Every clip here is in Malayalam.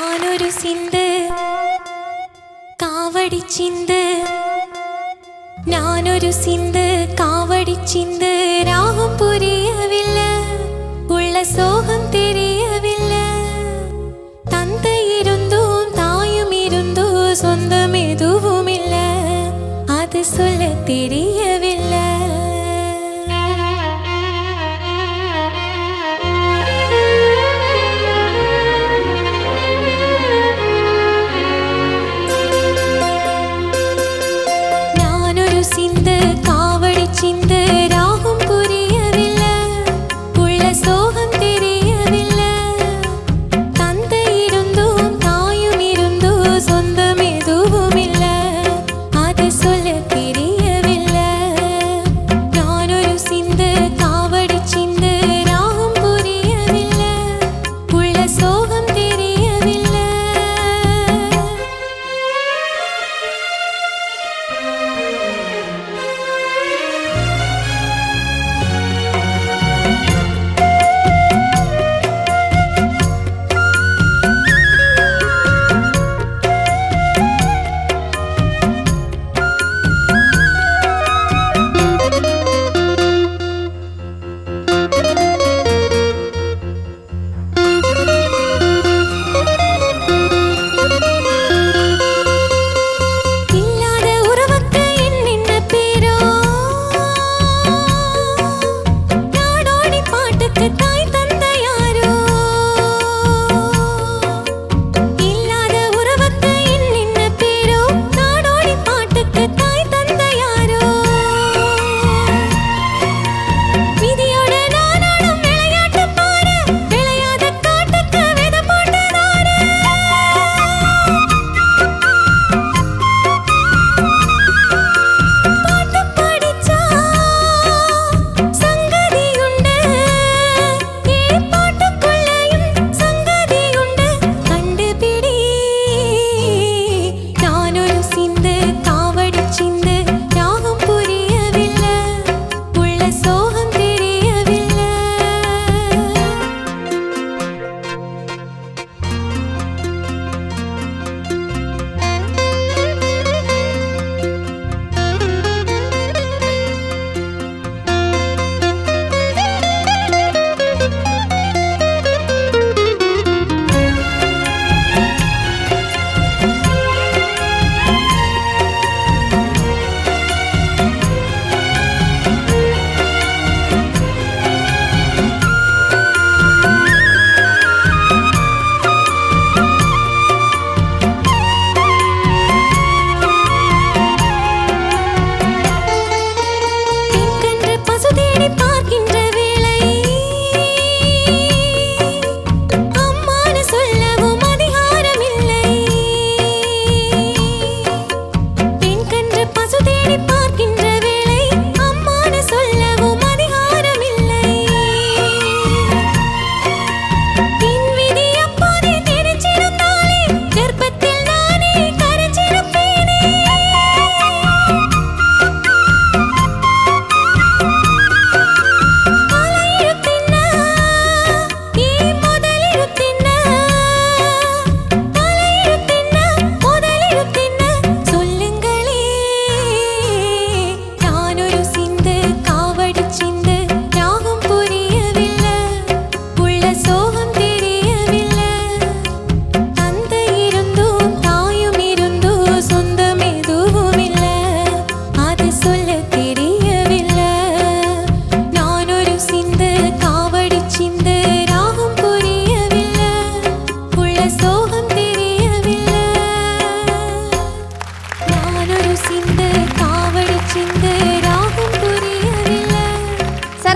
ഞാനൊരു സിന്ത് കാവടി ചിന്ത് ഞാനൊരു സിന്ത് കാവടി ചിന്ത് രാഗം പുരിയവില്ല ഉള്ള സോഹം തെരിയവില്ല തന്തയിരുന്നോ തായും ഇരുന്നോ സ്വന്തം എതുവുമില്ല അത് சொல்ல தெரியவில்லை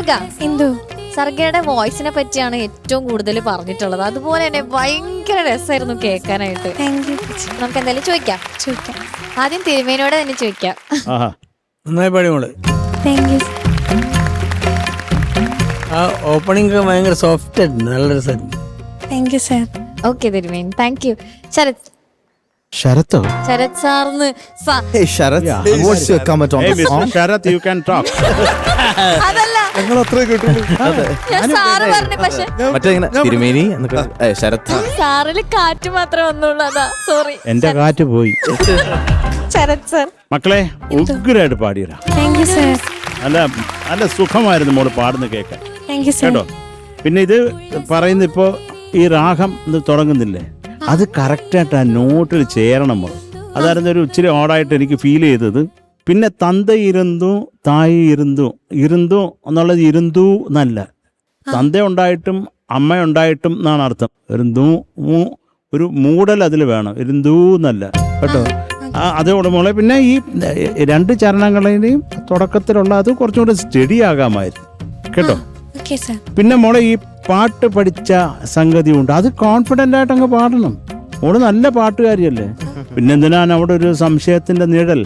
സർഗ എന്തു സർഗയുടെ വോയിസിനെ പറ്റിയാണ് ഏറ്റവും കൂടുതൽ പറഞ്ഞിട്ടുള്ളത്. അതുപോലെ തന്നെ ഭയങ്കര രസമായിരുന്നു കേൾക്കാനായിട്ട്. നമുക്ക് എന്തായാലും ചോദിക്കാം. ചോദിക്കാം. ആദ്യം തിരുമേനോട് തന്നെ ചോദിക്കാം. നന്നായി പാടിയോൾ ആ ഓപ്പണിംഗ് ഭയങ്കര സോഫ്റ്റ് ആയിരുന്നു. നല്ല രസമായിരുന്നു. താങ്ക് യു സർ ഓക്കെ തിരുമേൻ താങ്ക് യു ശരത് ശരത്തോ? ശരത് സാറിന് സ- Hey, Sharath, Yeah. what's your comment on Hey, the Mr. song? Sharath, you can talk. അതല്ല. ഞങ്ങൾ അത്രേ കേട്ടുള്ളൂ ഞാൻ സാറ് പറഞ്ഞു പക്ഷെ മറ്റേ ഇങ്ങനെ തിരുമേനി എന്നൊക്കെ ഏ, ശരത്. സാറിൽ കാറ്റ് മാത്രമേ വന്നുള്ളൂ അതാ. സോറി എന്റെ കാറ്റ് പോയി. ശരത് സാർ. മക്കളെ ഉഗ്രായിട്ട് പാടിയടാ താങ്ക് യു സർ നല്ല നല്ല സുഖമായിരുന്നു മോൾ പാടുന്ന കേൾക്കാൻ. താങ്ക് യു സർ കേട്ടോ? പിന്നെ ഇത് പറയുന്ന ഇപ്പോ ഈ രാഗം ഇത് തുടങ്ങുന്നില്ലേ? അത് കറക്റ്റായിട്ട് ആ നോട്ടിൽ ചേരണം അതായിരുന്നു ഒരു ഇച്ചിരി ഓടായിട്ട് എനിക്ക് ഫീൽ ചെയ്തത്. പിന്നെ തന്ത ഇരുന്നു തായി ഇരുന്നു. ഇരുന്നു എന്നുള്ളത് ഇരുന്നു എന്നല്ല. തന്ത ഉണ്ടായിട്ടും അമ്മ ഉണ്ടായിട്ടും എന്നാണ് അർത്ഥം. ഇരുന്നു ഒരു മൂടൽ അതിൽ വേണം. ഇരുന്നു എന്നല്ല. കേട്ടോ? അത് മോളെ. പിന്നെ ഈ രണ്ട് ചരണങ്ങളുടെയും തുടക്കത്തിലുള്ള അത് കുറച്ചുകൂടെ സ്റ്റഡി ആകാമായിരുന്നു. കേട്ടോ? പിന്നെ മോളെ ഈ പാട്ട് പഠിച്ച സംഗതി ഉണ്ട് അത് കോൺഫിഡന്റ് ആയിട്ട് അങ്ങ് പാടണം. മോൾ നല്ല പാട്ടുകാരിയല്ലേ? പിന്നെന്തിനാണ് അവിടെ ഒരു സംശയത്തിന്റെ നിഴൽ?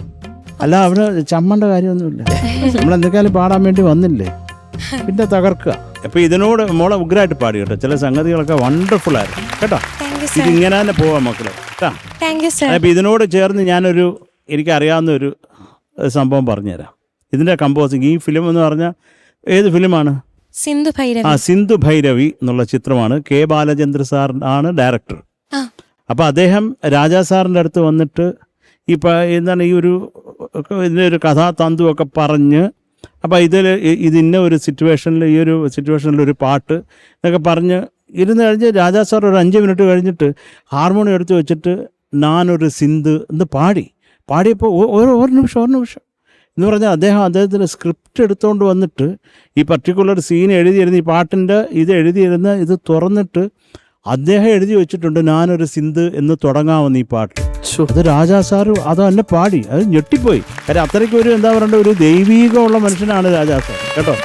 അല്ല അവിടെ ചമ്മണ്ട കാര്യമൊന്നുമില്ല. നമ്മൾ എന്തൊക്കെയാലും പാടാൻ വേണ്ടി വന്നില്ലേ? പിന്നെ തകർക്കുക. അപ്പൊ ഇതിനോട് മോളെ ഉഗ്രമായിട്ട് പാടി കേട്ടോ. ചില സംഗതികളൊക്കെ വണ്ടർഫുൾ ആയിരുന്നു. കേട്ടോ? താങ്ക് യു ഇത് സർ ഇങ്ങനെ തന്നെ പോവാം മക്കളെ. കേട്ടോ അപ്പൊ ഇതിനോട് ചേർന്ന് ഞാനൊരു എനിക്കറിയാവുന്ന ഒരു സംഭവം പറഞ്ഞുതരാം. ഇതിന്റെ കമ്പോസിങ് ഈ ഫിലിം എന്ന് പറഞ്ഞാൽ ഏത് ഫിലിമാണ് സിന്ധു ഭൈരവി. ആ സിന്ധു ഭൈരവി എന്നുള്ള ചിത്രമാണ്. കെ ബാലചന്ദ്ര സാർ ആണ് ഡയറക്ടർ. അപ്പോൾ അദ്ദേഹം രാജാ സാറിന്റെ അടുത്ത് വന്നിട്ട് ഈ പ എന്താണ് ഈ ഒരു ഇതിന്റെ ഒരു കഥാതന്തുവൊക്കെ പറഞ്ഞ് അപ്പോൾ ഇതിൽ ഇത് ഇന്ന ഒരു സിറ്റുവേഷനിൽ ഈ ഒരു സിറ്റുവേഷനിൽ ഒരു പാട്ട് എന്നൊക്കെ പറഞ്ഞ് ഇരുന്ന് കഴിഞ്ഞ് രാജാ സാർ ഒരു അഞ്ച് മിനിറ്റ് കഴിഞ്ഞിട്ട് ഹാർമോണിയം എടുത്ത് വെച്ചിട്ട് ഞാനൊരു സിന്ധു എന്ന് പാടി. പാടിയപ്പോൾ ഒരു ഒരു നിമിഷം ഒരു നിമിഷം. എന്ന് പറഞ്ഞാൽ അദ്ദേഹം അദ്ദേഹത്തിന്റെ സ്ക്രിപ്റ്റ് എടുത്തുകൊണ്ട് വന്നിട്ട് ഈ പർട്ടിക്കുലർ സീൻ എഴുതിയിരുന്ന ഈ പാട്ടിന്റെ ഇത് എഴുതിയിരുന്ന ഇത് തുറന്നിട്ട് അദ്ദേഹം എഴുതി വെച്ചിട്ടുണ്ട് ഞാനൊരു സിന്ധ് എന്ന് തുടങ്ങാമെന്ന് ഈ പാട്ട്. അത് രാജാ സാർ അത് തന്നെ പാടി അത് ഞെട്ടിപ്പോയി. കാര്യം അത്രയ്ക്ക് ഒരു എന്താ പറയണ്ട ഒരു ദൈവീകമുള്ള മനുഷ്യനാണ് രാജാ സാർ കേട്ടോ?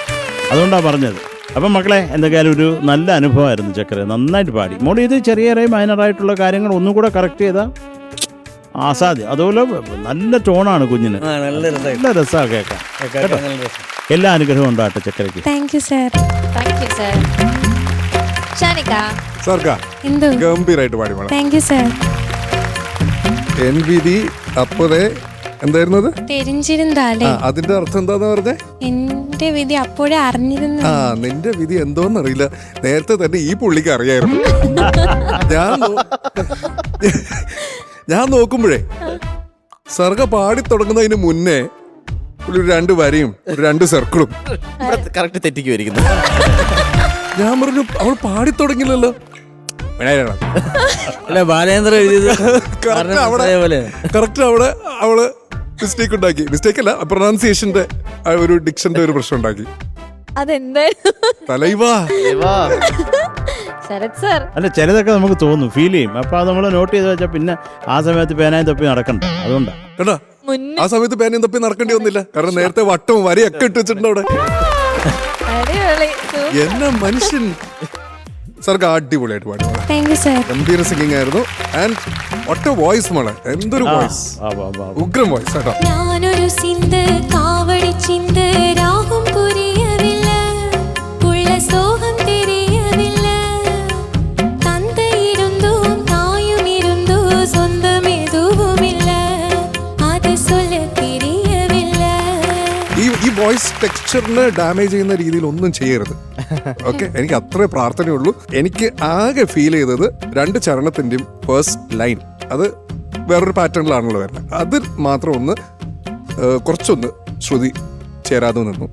അതുകൊണ്ടാണ് പറഞ്ഞത്. അപ്പം മക്കളെ എന്തൊക്കെയാലും ഒരു നല്ല അനുഭവമായിരുന്നു ചക്കര നന്നായിട്ട് പാടി. മോളി ഇത് ചെറിയ ചെറിയ മൈനറായിട്ടുള്ള കാര്യങ്ങൾ ഒന്നും കൂടെ കറക്റ്റ് ചെയ്താൽ ആസാദ്യം അതുപോലെ നല്ല ടോണാണ് കുഞ്ഞിന്. നല്ല നല്ല രസമാണ് കേൾക്കാൻ. കേട്ടോ? നല്ല രസം. എല്ലാ അനുഗ്രഹവും ഉണ്ടാട്ടെ ചക്കരയ്ക്ക്. Thank you sir thank you sir ഷാനിക്ക. സർക്ക എന്തു? ഗംഭീരായിട്ട് പാടി മോളെ. താങ്ക് യു സർ എൻ വിധി അപ്പോഴേ എന്തായിരുന്നത് തെരിഞ്ഞിരുന്നാലേ അതിന്റെ അർത്ഥം എന്താന്ന് പറഞ്ഞേ? എന്റെ വിധി അപ്പോഴേ അറിഞ്ഞിരുന്നു. ആ നിന്റെ വിധി എന്തോന്ന് അറിയില്ല നേരത്തെ തന്നെ ഈ പുള്ളിക്ക് അറിയായിരുന്നു. ഞാൻ നോ- ഞാൻ നോക്കുമ്പോഴേ സർഗ പാടി തുടങ്ങുന്നതിന് മുന്നേ പുള്ളി ഒരു രണ്ട് വരയും ഒരു രണ്ട് സർക്കിളും. കറക്റ്റ് തെറ്റിക്കുമായിരിക്കുന്നു ഞാൻ പറഞ്ഞു അവൾ പാടി തുടങ്ങില്ലല്ലോ. വിനായകനാണ്. അല്ല ബാലേന്ദ്ര എഴുതിയത് Correct പറഞ്ഞ അവിടെ പോലെ. അവിടെ അവൾ മിസ്റ്റേക്ക് ഉണ്ടാക്കി. മിസ്റ്റേക്ക് അല്ല പ്രൊനൗൺസിയേഷന്റെ ഒരു ഡിക്ഷന്റെ ഒരു പ്രശ്നം ഉണ്ടാക്കി. അതെന്താ തലൈവാ. ശരത് സർ. അല്ല ചിലതൊക്കെ നമുക്ക് തോന്നും ഫീൽ ചെയ്യും. അപ്പൊ അത് നമ്മൾ നോട്ട് ചെയ്ത് വെച്ചാൽ പിന്നെ ആ സമയത്ത് പേനായും തപ്പി നടക്കണ്ട. അതുകൊണ്ടാ. കേട്ടോ മുന്നേ ആ സമയത്ത് പേനയും തപ്പി നടക്കേണ്ടി വന്നില്ല. കാരണം നേരത്തെ വട്ടവും വരയൊക്കെ ഇട്ട് വെച്ചിട്ടുണ്ട് അവിടെ. അടിപൊളി. എന്നെ മനുഷ്യൻ. സാർക്ക് അടിപൊളിയായിട്ട് പാടി. മോളെ. താങ്ക് യു സർ ഗംഭീര സിംഗിങ് ആയിരുന്നു. ആൻഡ് ഒറ്റ വോയിസ് മോളെ. എന്തൊരു വോയിസ് ആ. ഉഗ്രം വോയിസ് കേട്ടോ. ഞാനൊരു സിന്ത് കാവടി ചിന്ത് ടെക്സ്ചറിന് ഡാമേജ് ചെയ്യുന്ന രീതിയിൽ ഒന്നും ചെയ്യരുത്. ഓക്കെ എനിക്ക് അത്രേ പ്രാർത്ഥനയുള്ളൂ. എനിക്ക് ആകെ ഫീൽ ചെയ്തത് രണ്ട് ചരണത്തിന്റെയും ഫേസ്റ്റ് ലൈൻ അത് വേറൊരു പാറ്റേണിലാണല്ലോ വരുന്നത്. അത് മാത്രം ഒന്ന് കുറച്ചൊന്ന് ശ്രുതി ചേരാതെ നിന്നു.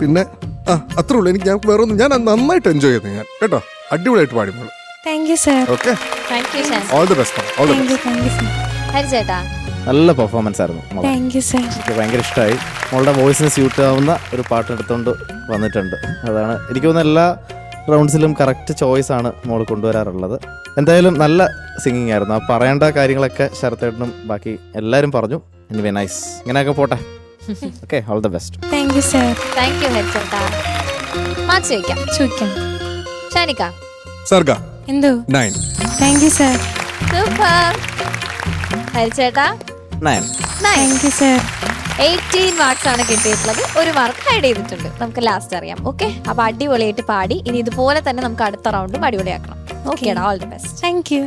പിന്നെ ആ അത്രേ ഉള്ളൂ. എനിക്ക് ഞാൻ വേറെ ഒന്നും ഞാൻ നന്നായിട്ട് എൻജോയ് ചെയ്തു ഞാൻ. കേട്ടോ? അടിപൊളിയായിട്ട് പാടി മോൾ. Thank you sir okay thank you Shan all the best all the best thank you sir ഹരിചേട്ടാ നല്ല പെർഫോമൻസ് ആയിരുന്നു മോളെ. താങ്ക് യു സർ എനിക്ക് ഭയങ്കര ഇഷ്ടമായി മോളുടെ വോയിസിന് സ്യൂട്ട് ആവുന്ന ഒരു പാട്ട് എടുത്തുകൊണ്ട് വന്നിട്ടുണ്ട്. അതാണ് എനിക്ക് തോന്നുന്ന എല്ലാ റൗണ്ട്സിലും കറക്റ്റ് ചോയ്സ് ആണ് മോൾ കൊണ്ടുവരാറുള്ളത്. എന്തായാലും നല്ല സിംഗിങ് ആയിരുന്നു. ആ പറയേണ്ട കാര്യങ്ങളൊക്കെ ശരത്തേട്ടനും ബാക്കി എല്ലാവരും പറഞ്ഞു. എനിവേ നൈസ് ഇങ്ങനെയൊക്കെ പോട്ടെ. Okay all the best thank you sir thank you much ചോദിക്കാം. ഷാനിക്ക സർഗ. എന്തോ? Nine thank you sir super ഹരിചേട്ടാ nine. Thank you sir eighteen marks ആണ് കിട്ടിയിട്ടുള്ളത്. ഒരു മാർക്ക് ആഡ് ചെയ്തിട്ടുണ്ട്. നമുക്ക് ലാസ്റ്റ് അറിയാം. ഓക്കെ അപ്പൊ അടിപൊളിയായിട്ട് പാടി. ഇനി ഇതുപോലെ തന്നെ നമുക്ക് അടുത്ത റൗണ്ടും അടിപൊളിയാക്കണം. ഓക്കേടാ all the best thank you